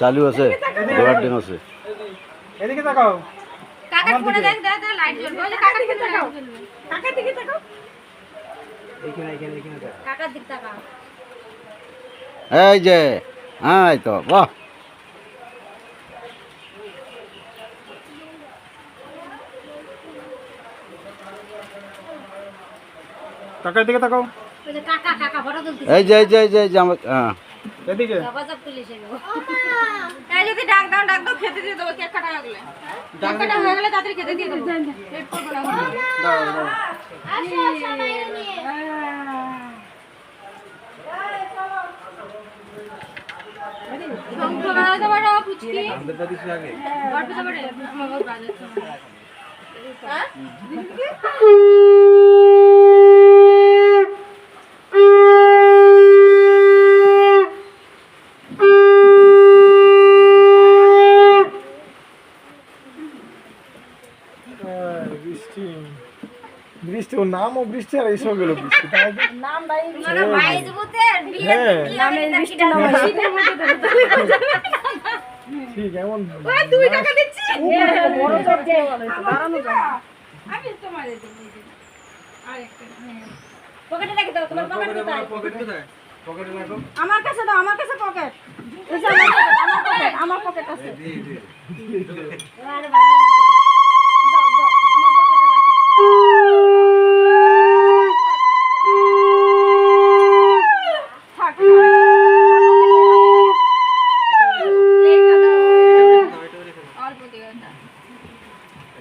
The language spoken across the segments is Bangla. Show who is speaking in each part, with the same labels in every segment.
Speaker 1: চালু আছে ঘোড়ার ডিম আছে।
Speaker 2: এদিকে তাকাও।
Speaker 3: কাকার ফোনে দেখ দেখ দেখ লাইট জ্বলবে। ওই কাকার দিকে তাকাও। কাকার দিকে তাকাও।
Speaker 2: এখানে তাকাও।
Speaker 3: কাকার দিকে তাকাও।
Speaker 1: এই যে হ্যাঁ এই তো বাহ।
Speaker 2: কাকার দিকে তাকাও।
Speaker 1: এই যে এই যে এই যে আমার হ্যাঁ
Speaker 2: এদিকে।
Speaker 3: এই যদি ডাক দাও ডাক দাও খেতে দিয়ে দেবো কেক কাটা হয়ে গেলে কেক কাটা হয়ে গেলে তাড়াতাড়ি খেতে দিয়ে দেবো। লেট করব না
Speaker 2: দাও দাও
Speaker 3: শঙ্খ
Speaker 2: বৃষ্টি। বৃষ্টি ওর নামও বৃষ্টি আর এইসব গেল বৃষ্টি তাই তো?
Speaker 3: মানে
Speaker 2: হ্যাঁ।
Speaker 3: দেবো
Speaker 2: ঠিক এমন
Speaker 3: তুই টাকা দিচ্ছিস
Speaker 4: বড় জোর দিয়ে দাঁড়ানো যায়
Speaker 3: আমি তোমার আরেকটা পকেটে রেখে দাও তোমার পকেট কোথায়?
Speaker 2: পকেট কোথায়
Speaker 4: আমার কাছে দাও আমার কাছে পকেট। এই যে আমার pocket, আমার পকেট আমার পকেট আছে।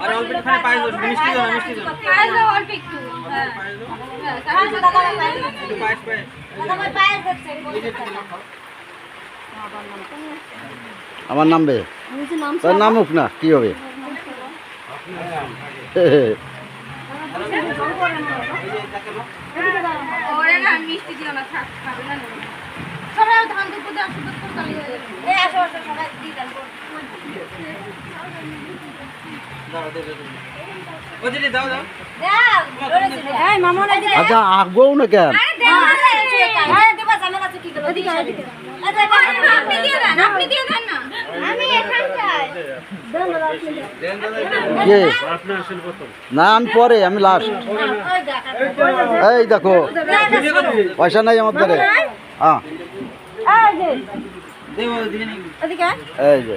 Speaker 2: আরে অল্প একটুখানি পায়ে দাও মিষ্টি দাও মিষ্টি দাও
Speaker 3: পায়ে দাও অল্প একটু। হ্যাঁ।
Speaker 2: পায়ে দাও
Speaker 3: হ্যাঁ।
Speaker 2: একটু পায়েস পায়ে
Speaker 3: দাদা পায়ে দিচ্ছে
Speaker 1: আমার নামবে
Speaker 4: যে নাম
Speaker 1: তোর নামুক না কি হবে?
Speaker 3: ওরে না মিষ্টি দিও না থাক খাবে না না। সবাই ধান দুপুর দিয়ে সবাই দিয়ে
Speaker 1: আচ্ছা আগবো না কেন
Speaker 3: না আমি
Speaker 1: পরে আমি লাস্ট এই দেখো পয়সা নাই আমার দ্বারে হ্যাঁ
Speaker 4: এই যে।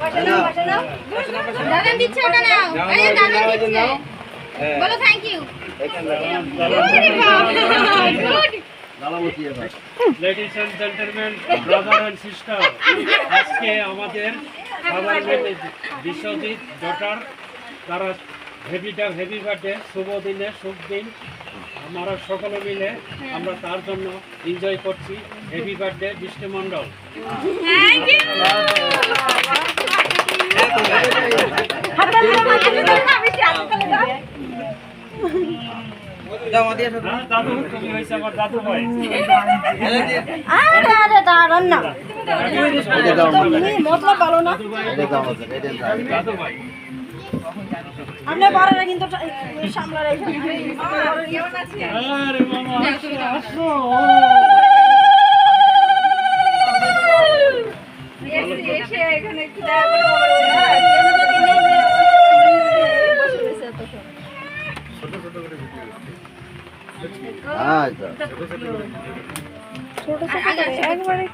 Speaker 3: পয়সা দাও পয়সা দাও দাদা দিচ্ছে ওটা নাও। এই দাদা দিচ্ছে। বলো থ্যাংক ইউ গুড
Speaker 1: দাও।
Speaker 5: Ladies and gentleman brother and sister আজকে আমাদের বিশ্বজিৎ ডটার তারা হেভিটা হেভি বার্থডে শুভ দিনে শুভ দিন। আমরা সকলে মিলে আমরা তার জন্য এনজয় করছি। হেভি বার্থডে বিষ্ণু মণ্ডল
Speaker 4: হাতে ধরে মাকে দিতে না বেশি হাতে ধরে দাও।
Speaker 5: হ্যাঁ, দাদু তুমি হয়েছে আমার দাদু ভাই
Speaker 4: আরে আরে দাঁড়ান না
Speaker 1: এটা দাও
Speaker 4: তো
Speaker 1: আমাদের।
Speaker 4: নি মতলব ভালো না
Speaker 1: এটা দাও আমাদের, এটা দাও।
Speaker 5: দাদু ভাই
Speaker 4: আপনি বড়রা কিন্তু এখানে ছোট ছোট একবারে